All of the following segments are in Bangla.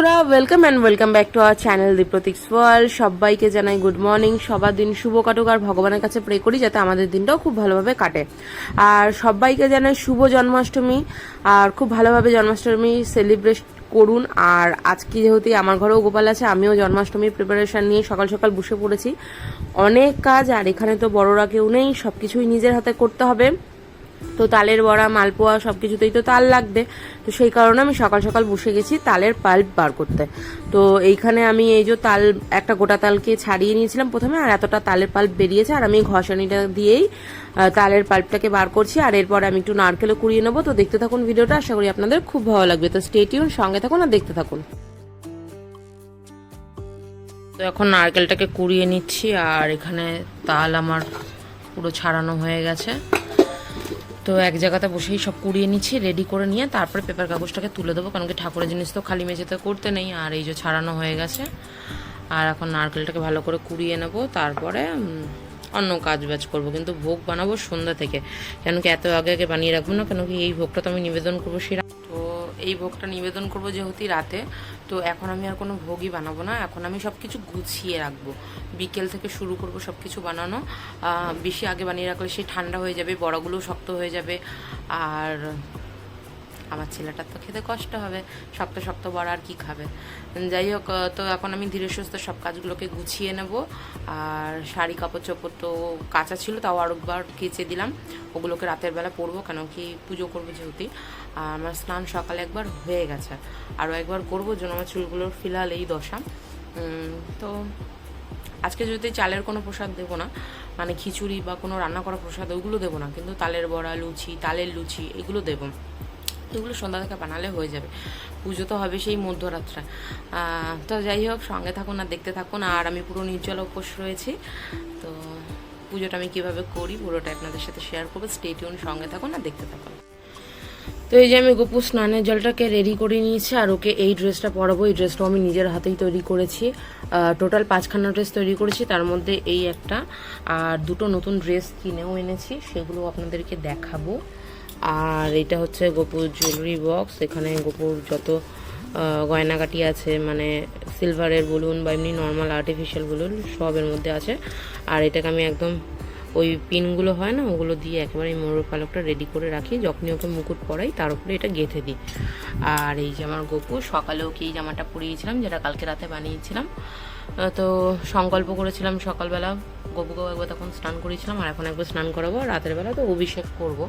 বন্ধুরা welcome and welcome back to our channel the Prateek's world সবাইকে জানাই গুড মর্নিং সবার দিন শুভ কাটুক আর ভগবানের কাছে প্রে করি যাতে আমাদের দিনটাও খুব ভালোভাবে কাটে। আর সবাইকে জানাই শুভ জন্মাষ্টমী। আর খুব ভালোভাবে জন্মাষ্টমী সেলিব্রেট করুন। আর আজকে যেহেতু আমার ঘরেও গোপাল আছে, আমিও জন্মাষ্টমীর প্রিপারেশন নিয়ে সকাল সকাল বসে পড়েছি। অনেক কাজ, আর এখানে তো বড়রা কেউ নেই সব কিছুই নিজের হাতে করতে হবে। তো তালের বড়া, মালপোয়া সব কিছুতেই তো তাল লাগবে। তো সেই কারণে আমি সকাল সকাল বসে গেছি তালের পাল্প বার করতে। তো এইখানে আমি এই যে তাল, একটা গোটা তালকে ছাড়িয়ে নিয়েছিলাম প্রথমে, আর এতটা তালের পাল্প বেরিয়েছে, আর আমি ঘষানিটা দিয়েই তালের পাল্পটাকে বার করছি। আর এরপর আমি একটু নারকেলও কুড়িয়ে নেব। তো দেখতে থাকুন ভিডিওটা, আশা করি আপনাদের খুব ভালো লাগবে। তো স্টেটিউন সঙ্গে থাকুন আর দেখতে থাকুন। তো এখন নারকেলটাকে কুড়িয়ে নিচ্ছি, আর এখানে তাল আমার পুরো ছাড়ানো হয়ে গেছে। তো এক জায়গাতে বসেই সব কুড়িয়ে নিচ্ছি রেডি করে নিয়ে তারপরে পেপার কাগজটাকে তুলে দেবো, কারণ কি ঠাকুরের জিনিস তো খালি মেঝেতে করতে নেই, আর এই যে ছাড়ানো হয়ে গেছে। আর এখন নারকেলটাকে ভালো করে কুড়িয়ে নেব, তারপরে অন্য কাজ বাজ করব, কিন্তু ভোগ বানাবো সন্ধ্যা থেকে। কেন কি এত আগে আগে বানিয়ে রাখব না, কেন কি এই ভোগটা তো আমি নিবেদন করব সেই রা- তো এই ভোগটা নিবেদন করব যেহেতু রাতে, তো এখন আমি আর কোনো ভোগই বানাবো না। এখন আমি সব কিছু গুছিয়ে রাখব। বিকেল থেকে শুরু করব সব কিছু বানানো বেশি আগে বানিয়ে রাখলে সে ঠান্ডা হয়ে যাবে বড়াগুলো শক্ত হয়ে যাবে। আর আমার ছেলেটার তো খেতে কষ্ট হবে শক্ত শক্ত বড়া আর কি খাবে। যাই হোক তো এখন আমি ধীরে সুস্থ সব কাজগুলোকে গুছিয়ে নেব। আর শাড়ি, কাপড় চোপড় তো কাঁচা ছিল, তাও আরেকবার কেচে দিলাম। ওগুলোকে রাতের বেলা পরবো, কেন কি পুজো করব যেহেতু। আর আমার স্নান সকালে একবার হয়ে গেছে। আরও একবার করব জন্য আমার চুলগুলোর ফিলহাল এই দশা। তো আজকে যদি চালের কোনো প্রসাদ দেবো না মানে খিচুড়ি বা কোনো রান্না করা প্রসাদ ওইগুলো দেবো না। কিন্তু তালের বড়া, লুচি, তালের লুচি, এগুলো দেবো। এগুলো সন্ধ্যা থেকে বানালে হয়ে যাবে। পুজো তো হবে সেই মধ্যরাত্রে। তো যাই হোক, সঙ্গে থাকুন আর দেখতে থাকুন। আর আমি পুরো নির্জল উপোস রয়েছি। তো পুজোটা আমি কীভাবে করি পুরোটা আপনাদের সাথে শেয়ার করব। স্টেটিউন সঙ্গে থাকুন আর দেখতে থাকুন। তো এই যে আমি গোপু স্নানের জলটাকে রেডি করে নিয়েছি আর ওকে এই ড্রেসটা পরাবো। এই ড্রেসটাও আমি নিজের হাতেই তৈরি করেছি। টোটাল পাঁচখানা ড্রেস তৈরি করেছি। তার মধ্যে এই একটা আর দুটো নতুন ড্রেস কিনেও এনেছি। সেগুলো আপনাদেরকে দেখাবো। আর এটা হচ্ছে গোপুর জুয়েলারি বক্স এখানে গোপুর যত গয়নাগাটি আছে মানে সিলভারের বলুন বা এমনি নর্মাল আর্টিফিশিয়াল বলুন সবের মধ্যে আছে। আর এটাকে আমি একদম ওই পিনগুলো হয় না, ওগুলো দিয়ে একেবারে ময়ূর পালকটা রেডি করে রাখি। যখনই ওকে মুকুট পরাই, তার উপরে এটা গেঁথে দিই। আর এই যে আমার গপু সকালে ওকে এই জামাটা পরিয়েছিলাম, যেটা কালকে রাতে বানিয়েছিলাম। তো সংকল্প করেছিলাম সকালবেলা, গপুকেও একবার তখন স্নান করিয়েছিলাম, আর এখন একবার স্নান করাবো রাতের বেলা তো অভিষেক করব।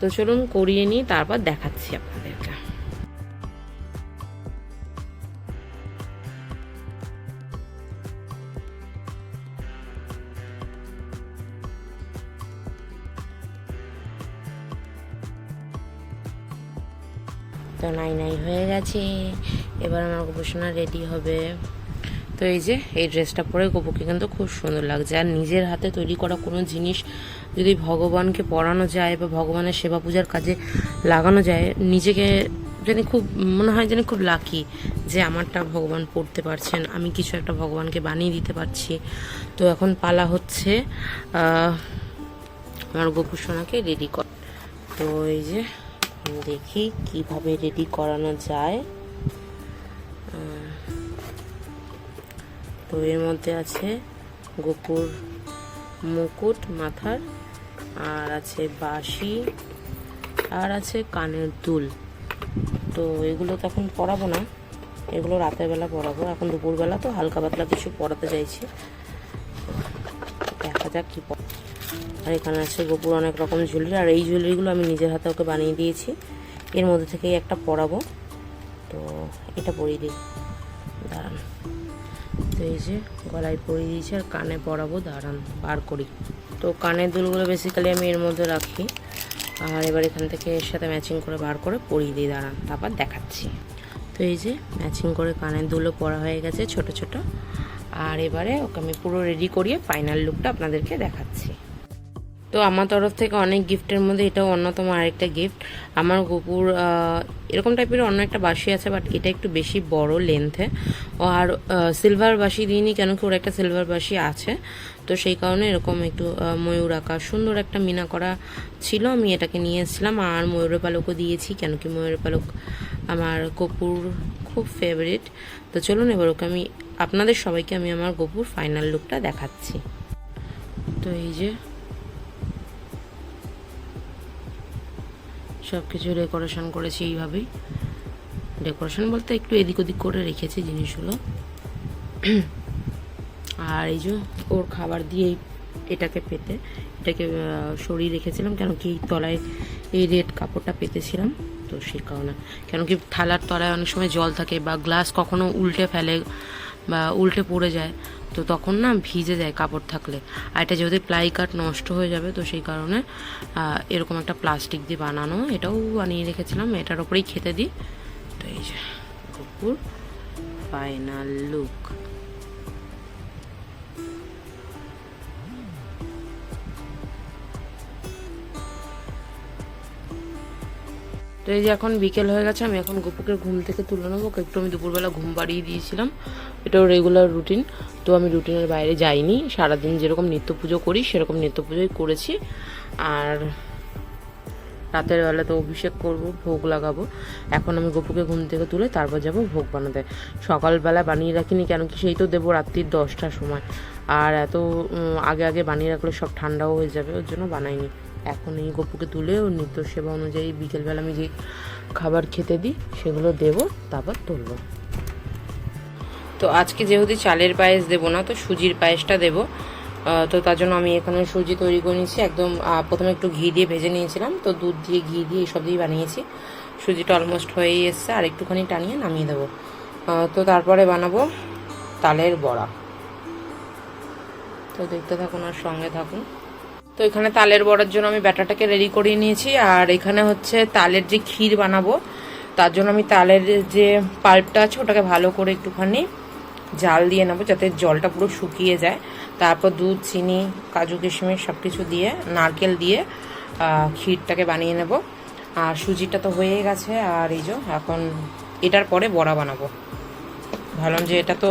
তো চলুন করিয়ে নিই, তারপর দেখাচ্ছি আপনাদেরকে। তো নাই নাই হয়ে গেছে। এবার আমার গোপোষণা রেডি হবে। তো এই যে, এই ড্রেসটা পরে গোপুকে কিন্তু খুব সুন্দর লাগছে। আর নিজের হাতে তৈরি করা কোনো জিনিস যদি ভগবানকে পড়ানো যায় বা ভগবানের সেবা পূজার কাজে লাগানো যায়, নিজেকে জানি খুব, মনে হয় জানি খুব লাকি যে আমারটা ভগবান পড়তে পারছেন। আমি কিছু একটা ভগবানকে বানিয়ে দিতে পারছি। তো এখন পালা হচ্ছে আমার গোপু সোনাকে রেডি কর, তো এই যে দেখি কীভাবে রেডি করানো যায়। তো এর মধ্যে আছে গোপুর মুকুট, মাথার আর আছে বাঁশি, আর আছে কানের দুল। তো এগুলো তো এখন পরাবো না। এগুলো রাতের বেলা পরাবো। এখন দুপুরবেলা তো হালকা পাতলা কিছু পরাতে চাইছি। দেখা যাক কি আর এখানে আছে গোপুর অনেক রকম জুয়েলারি। আর এই জুয়েলারিগুলো আমি নিজের হাতে ওকে বানিয়ে দিয়েছি। এর মধ্যে থেকেই একটা পরাবো। তো এটা পরিয়ে দিই। দাঁড়ান। তো এই যে গলায় পরিয়ে দিয়েছি আর কানে পরাবো। দাঁড়ান, বার করি। তো কানের দুলগুলো বেসিক্যালি আমি এর মধ্যে রাখি। আর এবার এখান থেকে এর সাথে ম্যাচিং করে বার করে পরিয়ে দিই, দাঁড়ান, তারপর দেখাচ্ছি। তো এই যে ম্যাচিং করে কানের দুলও পরা হয়ে গেছে ছোট ছোট। আর এবারে ওকে আমি পুরো রেডি করিয়ে ফাইনাল লুকটা আপনাদেরকে দেখাচ্ছি। তো আমার তরফ থেকে অনেক গিফটের মধ্যে এটাও অন্যতম আরেকটা গিফট। আমার গোপুর আহ, এরকম টাইপের অন্য একটা বাসি আছে বাট এটা একটু বেশি বড় লেন্থে আর সিলভার বাঁশি দিইনি কেন কি ওর একটা সিলভার বাঁশি আছে। তো সেই কারণে এরকম একটু ময়ূর আঁকা সুন্দর একটা মিনা করা ছিল। আমি এটাকে নিয়ে এসেছিলাম আর ময়ূরের পালকও দিয়েছি কেন কি ময়ূরের পালক আমার কপুর খুব ফেভারিট তো চলুন এবার ওকে আমি আপনাদের সবাইকে আমি আমার গোপুর ফাইনাল লুকটা দেখাচ্ছি। তো এই যে সব কিছু ডেকোরেশন করেছি এইভাবেই। ডেকোরেশন বলতে একটু এদিক ওদিক করে রেখেছি জিনিসগুলো। আর এই যে ওর খাবার দিয়ে এটাকে পেতে, এটাকে সরিয়ে রেখেছিলাম, কেন কি তলায় এই রেড কাপড়টা পেতেছিলাম, তো সেই কারণে। কেন কি থালার তলায় অনেক সময় জল থাকে বা গ্লাস কখনো উল্টে ফেলে বা উল্টে পড়ে যায় তো তখন না ভিজে যায় কাপড় থাকলে। আর এটা যেহেতু প্লাই কাট নষ্ট হয়ে যাবে, তো সেই কারণে এরকম একটা প্লাস্টিক দিয়ে বানানো, এটাও বানিয়ে রেখেছিলাম, এটার ওপরেই খেতে দিই। তো এই যে কুকুর ফাইনাল লুক তো এই যে এখন বিকেল হয়ে গেছে, আমি এখন গপুকে ঘুম থেকে তুলে নেব একটু আমি দুপুরবেলা ঘুম বাড়িয়ে দিয়েছিলাম। এটাও রেগুলার রুটিন তো আমি রুটিনের বাইরে যাইনি, সারাদিন যেরকম নিত্য পুজো করি, সেরকম নিত্য পুজোই করেছি। আর রাতের বেলা তো অভিষেক করব, ভোগ লাগাবো। এখন আমি গপুকে ঘুম থেকে তুলে তারপর যাব ভোগ বানাতে। সকালবেলা বানিয়ে রাখিনি কেন কি সেই তো দেবো রাত্রির দশটার সময়। আর এত আগে আগে বানিয়ে রাখলে সব ঠান্ডাও হয়ে যাবে, ওর জন্য বানাইনি। এখন এই গপুকে তুলে ওর নিত্য সেবা অনুযায়ী বিকেলবেলা আমি যে খাবার খেতে দিই, সেগুলো দেবো, তারপর তুলবো। তো আজকে যেহেতু চালের পায়েস দেবো না, তো সুজির পায়েসটা দেবো। তো তার জন্য আমি এখানে সুজি তৈরি করে নিয়েছি। একদম প্রথমে একটু ঘি দিয়ে ভেজে নিয়েছিলাম। তো দুধ দিয়ে ঘি দিয়ে এইসব দিয়ে বানিয়েছি। সুজিটা অলমোস্ট হয়েই এসছে। আর একটুখানি টানিয়ে নামিয়ে দেবো। তো তারপরে বানাবো তালের বড়া। তো দেখতে থাকুন আর সঙ্গে থাকুন। তো এখানে তালের বড়ার জন্য আমি ব্যাটারটাকে রেডি করে নিয়েছি। আর এখানে হচ্ছে তালের যে ক্ষীর বানাবো, তার জন্য আমি তালের যে পাল্পটা আছে, ওটাকে ভালো করে একটুখানি জাল দিয়ে নেব যাতে জলটা পুরো শুকিয়ে যায়। তারপর দুধ, চিনি, কাজু, কিশমিশ সব কিছু দিয়ে, নারকেল দিয়ে ক্ষীরটাকে বানিয়ে নেব। আর সুজিটা তো হয়ে গেছে, আর এই যে এখন এটার পরে বড়া বানাবো। ভাবলাম যে এটা তো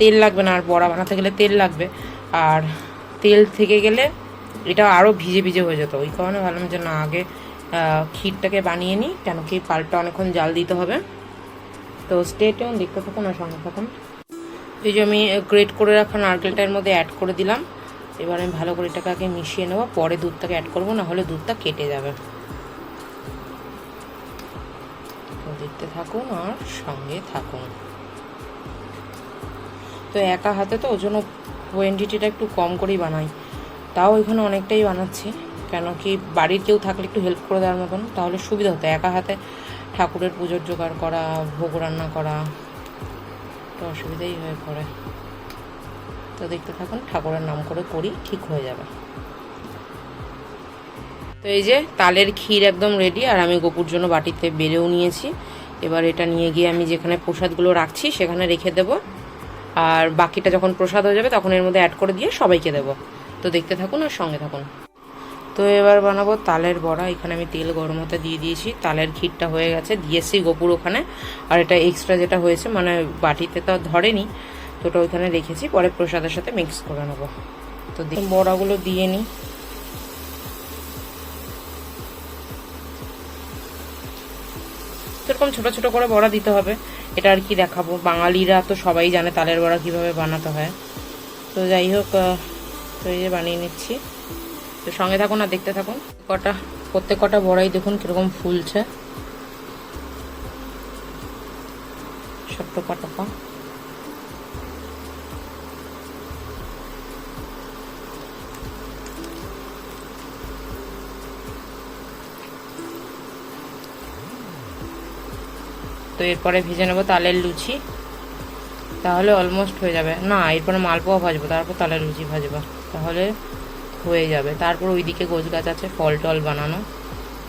তেল লাগবে না, আর বড়া বানাতে গেলে তেল লাগবে। আর তেল থেকে গেলে এটা আরও ভিজে ভিজে হয়ে যেত, ওই কারণে ভাবলাম যে না, আগে ক্ষীরটাকে বানিয়ে নিই, কেন কি পাল্পটা অনেকক্ষণ জাল দিতে হবে। তো স্টেটেও দেখতে থাকুন আর সঙ্গে থাকুন। এই যে আমি গ্রেট করে রাখা নারকেলটার মধ্যে অ্যাড করে দিলাম। এবার আমি ভালো করে এটাকে আগে মিশিয়ে নেব। পরে দুধটাকে অ্যাড করব না হলে দুধটা কেটে যাবে। দেখতে থাকুন আর সঙ্গে থাকুন। তো একা হাতে তো ওই জন্য কোয়েন্টিটিটা একটু কম করেই বানাই। তাও এখানে অনেকটাই বানাচ্ছি। কেন কি বাড়ির কেউ থাকলে একটু হেল্প করে দেওয়ার মতন, তাহলে সুবিধা হতো। একা হাতে ঠাকুরের পুজোর জোগাড় করা, ভোগ রান্না করা। তো অসুবিধাই হয়ে পড়ে। তো দেখতে থাকুন, ঠাকুরের নাম করে করি, ঠিক হয়ে যাবে। তো এই যে তালের ক্ষীর একদম রেডি আর আমি গোপুর জন্য বাটিতে বেড়েও নিয়েছি। এবার এটা নিয়ে গিয়ে আমি যেখানে প্রসাদগুলো রাখছি, সেখানে রেখে দেব। আর বাকিটা যখন প্রসাদ হয়ে যাবে, তখন এর মধ্যে অ্যাড করে দিয়ে সবাইকে দেবো। তো দেখতে থাকুন আর সঙ্গে থাকুন। তো এবার বানাবো তালের বড়া। এখানে আমি তেল গরম হতে দিয়ে দিয়েছি। তালের ক্ষীরটা হয়ে গেছে। দিয়েছি গোপুর ওখানে। আর এটা এক্সট্রা যেটা হয়েছে মানে বাটিতে তো আর ধরেনি তো ওটা ওইখানে রেখেছি। পরে প্রসাদের সাথে মিক্স করে নেব। তো বড়াগুলো দিয়ে নিই সেরকম ছোট ছোট করে বড়া দিতে হবে। এটা আর কি দেখাবো। বাঙালিরা তো সবাই জানে তালের বড়া কীভাবে বানাতে হয়। তো যাই হোক তো এই যে বানিয়ে নিচ্ছি। তো সঙ্গে থাকুন আর দেখতে থাকুন। কটা, প্রত্যেক কটা বড়াই দেখুন কীরকম ফুলছে। সব টোপা তো এরপরে ভেজে নেব তালের লুচি। তাহলে অলমোস্ট হয়ে যাবে। না, এরপরে মালপোয়া ভাজবো, তারপর তালের লুচি ভাজবো। তাহলে হয়ে যাবে। তারপর ওইদিকে গোছ গাছ আছে, ফল টল বানানো।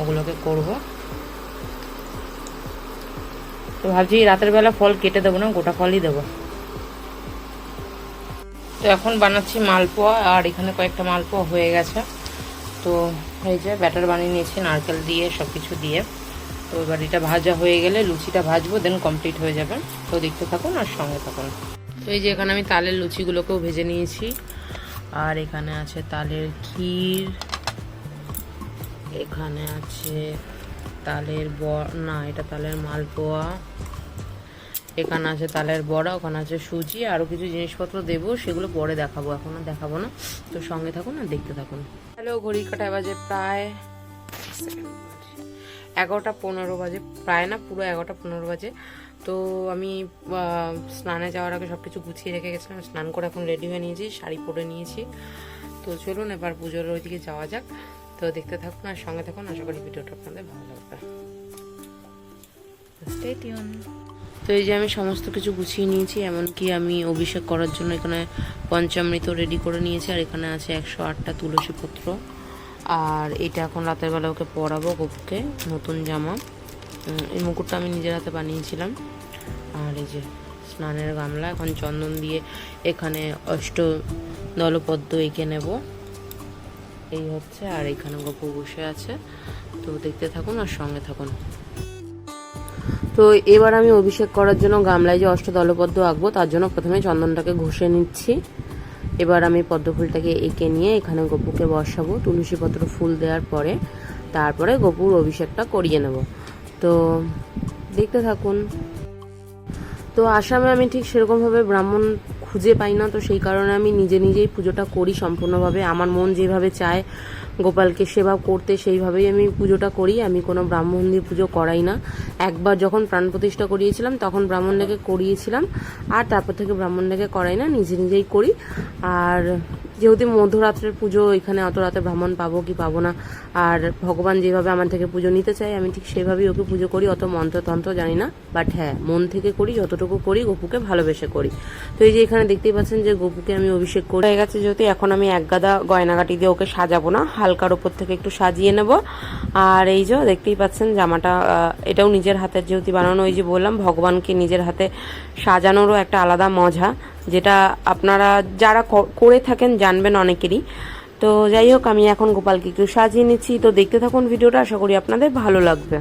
ওগুলোকে করব। তো ভাবছি রাতের বেলা ফল কেটে দেবো না, গোটা ফলই দেবো। তো এখন বানাচ্ছি মালপোয়া, আর এখানে কয়েকটা মালপোয়া হয়ে গেছে। তো এই যে ব্যাটার বানিয়ে নিয়েছি, নারকেল দিয়ে সব কিছু দিয়ে। তো এবার এটা ভাজা হয়ে গেলে লুচিটা ভাজবো দেন কমপ্লিট হয়ে যাবে। তো দেখতে থাকুন আর সঙ্গে থাকুন। তো এই যে এখানে আমি তালের লুচিগুলোকেও ভেজে নিয়েছি। আর এখানে আছে তালের ক্ষীর, এখানে আছে তালের ব না, এটা তালের মালপোয়া, এখানে আছে তালের বড়া, ওখানে আছে সুজি আরও কিছু জিনিসপত্র দেবো, সেগুলো পরে দেখাবো, এখন দেখাবো না। তো সঙ্গে থাকুন আর দেখতে থাকুন। হ্যালো, ঘড়ির কাটায় বাজে প্রায় এগারোটা পনেরো বাজে, প্রায় না, পুরো এগারোটা পনেরো বাজে। তো আমি স্নানে যাওয়ার আগে সব কিছু গুছিয়ে রেখে গেছিলাম, স্নান করে এখন রেডি হয়ে নিয়েছি, শাড়ি পরে নিয়েছি। তো চলুন এবার পুজোর ওইদিকে যাওয়া যাক। তো দেখতে থাকুন আর সঙ্গে থাকুন, আশা করি ভিডিওটা আপনাদের ভালো লাগবে। তো এই যে আমি সমস্ত কিছু গুছিয়ে নিয়েছি, এমনকি আমি অভিষেক করার জন্য এখানে পঞ্চামৃত রেডি করে নিয়েছি, আর এখানে আছে একশো আটটা তুলসী পত্র। আর এটা এখন রাতের বেলা ওকে পরাবো গোপুকে, নতুন জামা। এই মুকুটটা আমি নিজের হাতে বানিয়েছিলাম। আর এই যে স্নানের গামলা, এখন চন্দন দিয়ে এখানে অষ্ট দলপদ্ম এঁকে নেব। এই হচ্ছে, আর এখানে গপু বসে আছে। তো দেখতে থাকুন আর সঙ্গে থাকুন। তো এবার আমি অভিষেক করার জন্য গামলায় যে অষ্ট দলপদ্ম আঁকবো, তার জন্য প্রথমে চন্দনটাকে ঘষে নিচ্ছি। এবার আমি পদ্ম ফুলটাকে এঁকে নিয়ে এখানে গপুকে বসাবো। তুলসী পত্র ফুল দেওয়ার পরে তারপরে গপুর অভিষেকটা করিয়ে নেব। তো দেখতে থাকুন। তো আসামে আমি ঠিক সেরকমভাবে ব্রাহ্মণ খুঁজে পাই না, তো সেই কারণে আমি নিজে নিজেই পুজোটা করি সম্পূর্ণভাবে। আমার মন যেভাবে চায় গোপালকে সেবা করতে, সেইভাবেই আমি পুজোটা করি। আমি কোনো ব্রাহ্মণ দিয়ে পুজো করাই না। একবার যখন প্রাণ প্রতিষ্ঠা করিয়েছিলাম, তখন ব্রাহ্মণ ডেকে করিয়েছিলাম। আর তারপর থেকে ব্রাহ্মণ ডেকে করাই না, নিজে নিজেই করি। আর যেহেতু মধ্যরাত্রের পুজো, এখানে অত রাতে ব্রাহ্মণ পাবো কি পাবো না, আর ভগবান যেভাবে আমার থেকে পুজো নিতে চায়, আমি ঠিক সেভাবেই ওকে পুজো করি, অত মন্ত্রতন্ত্র জানি না বাট হ্যাঁ মন থেকে করি, যতটুকু করি, গপুকে ভালোবেসে করি। তো এই যে এখানে দেখতেই পাচ্ছেন যে গপুকে আমি অভিষেক করি। হয়ে গেছে যেহেতু এখন আমি এক গাদা গয়নাগাটি দিয়ে ওকে সাজাবো না, হালকার ওপর থেকে একটু সাজিয়ে নেব। আর এই যে দেখতেই পাচ্ছেন জামাটা এটাও নিজের হাতের যেহেতু বানানো, ওই যে বললাম, ভগবানকে নিজের হাতে সাজানোরও একটা আলাদা মজা। যেটা আপনারা যারা করে থাকেন জানবেন অনেকেরই। তো যাই হোক, আমি এখন গোপালকে একটু সাজিয়ে নিচ্ছি। তো দেখতে থাকুন ভিডিওটা, আশা করি আপনাদের ভালো লাগবে।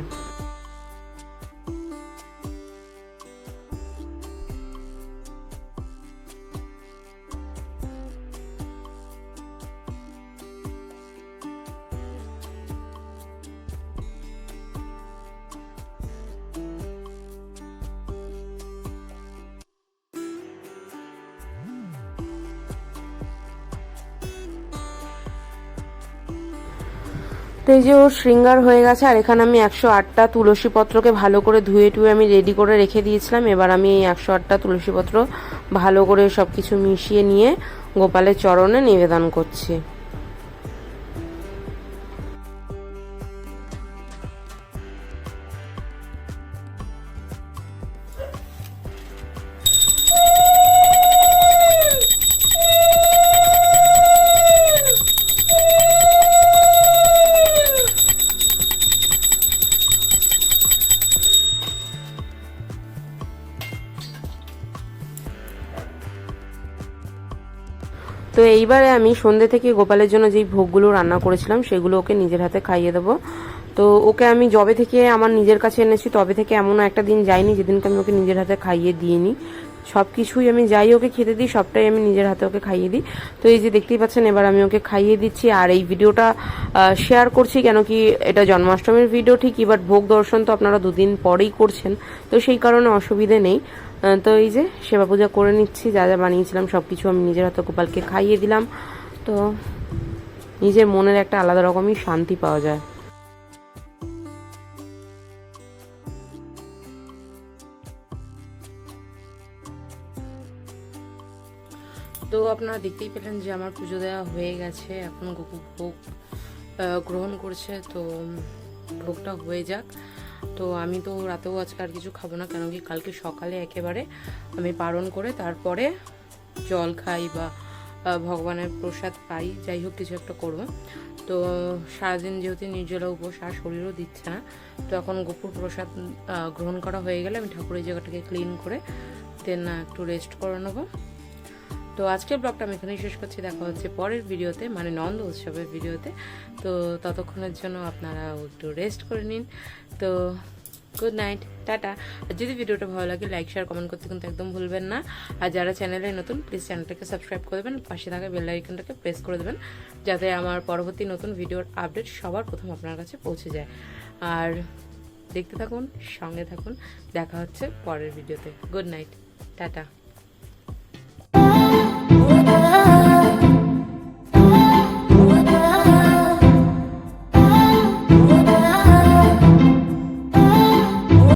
তো এই যে ওর শৃঙ্গার হয়ে গেছে, আর এখানে আমি একশো আটটা তুলসী পত্রকে ভালো করে ধুয়ে টুয়ে আমি রেডি করে রেখে দিয়েছিলাম। এবার আমি এই একশো আটটা তুলসী পত্র ভালো করে সব কিছু মিশিয়ে নিয়ে গোপালের চরণে নিবেদন করছি। তো এইবারে আমি সন্ধ্যে থেকে গোপালের জন্য যেই ভোগগুলো রান্না করেছিলাম, সেগুলো ওকে নিজের হাতে খাইয়ে দেবো। তো ওকে আমি জবে থেকে আমার নিজের কাছে এনেছি, তবে থেকে এমন একটা দিন যাইনি যেদিনকে আমি ওকে নিজের হাতে খাইয়ে দিইনি। সব কিছুই আমি যাই ওকে খেতে দিই, সবটাই আমি নিজের হাতে ওকে খাইয়ে দিই। তো এই যে দেখতেই পাচ্ছেন, এবার আমি ওকে খাইয়ে দিচ্ছি। আর এই ভিডিওটা শেয়ার করছি কেন কি এটা জন্মাষ্টমীর ভিডিও ঠিকই বাট ভোগ দর্শন তো আপনারা দুদিন পরেই করছেন, তো সেই কারণে অসুবিধে নেই। তো এই যে সেবা পূজা করে নিচ্ছি, যা যা বানিয়েছিলাম সব কিছু আমি নিজের হাতে গোপালকে খাইয়ে দিলাম। তো নিজের মনের একটা আলাদা রকমই শান্তি পাওয়া যায়। তো আপনারা দেখতেই পেলেন যে আমার পুজো দেওয়া হয়ে গেছে, এখন গোপু ভোগ গ্রহণ করছে, তো ভোগটা হয়ে যাক। তো আমি তো রাতেও আজকে আর কিছু খাব না, কেন কি কালকে সকালে একেবারে আমি পালন করে তারপরে জল খাই বা ভগবানের প্রসাদ পাই, যাই হোক কিছু একটা করব। তো সারাদিন যেহেতু নির্জলা উপোস, আর শরীরও দিচ্ছে না, তো এখন গোপুর প্রসাদ গ্রহণ করা হয়ে গেলে আমি ঠাকুরের জায়গাটাকে ক্লিন করে দেন একটু রেস্ট করে নেব। তো আজকের ব্লগটা আমি এখানেই শেষ করছি। দেখা হচ্ছে পরের ভিডিওতে মানে নন্দ উৎসবের ভিডিওতে। তো ততক্ষণের জন্য আপনারা একটু রেস্ট করে নিন। তো গুড নাইট টাটা। আর যদি ভিডিওটা ভালো লাগে লাইক শেয়ার কমেন্ট করতে কিন্তু একদম ভুলবেন না। আর যারা চ্যানেলে নতুন প্লিজ চ্যানেলটাকে সাবস্ক্রাইব করে দেবেন। পাশে থাকা বেল আইকনটাকে প্রেস করে দেবেন, যাতে আমার পরবর্তী নতুন ভিডিওর আপডেট সবার প্রথম আপনার কাছে পৌঁছে যায়। আর দেখতে থাকুন, সঙ্গে থাকুন। দেখা হচ্ছে পরের ভিডিওতে। Good night tata.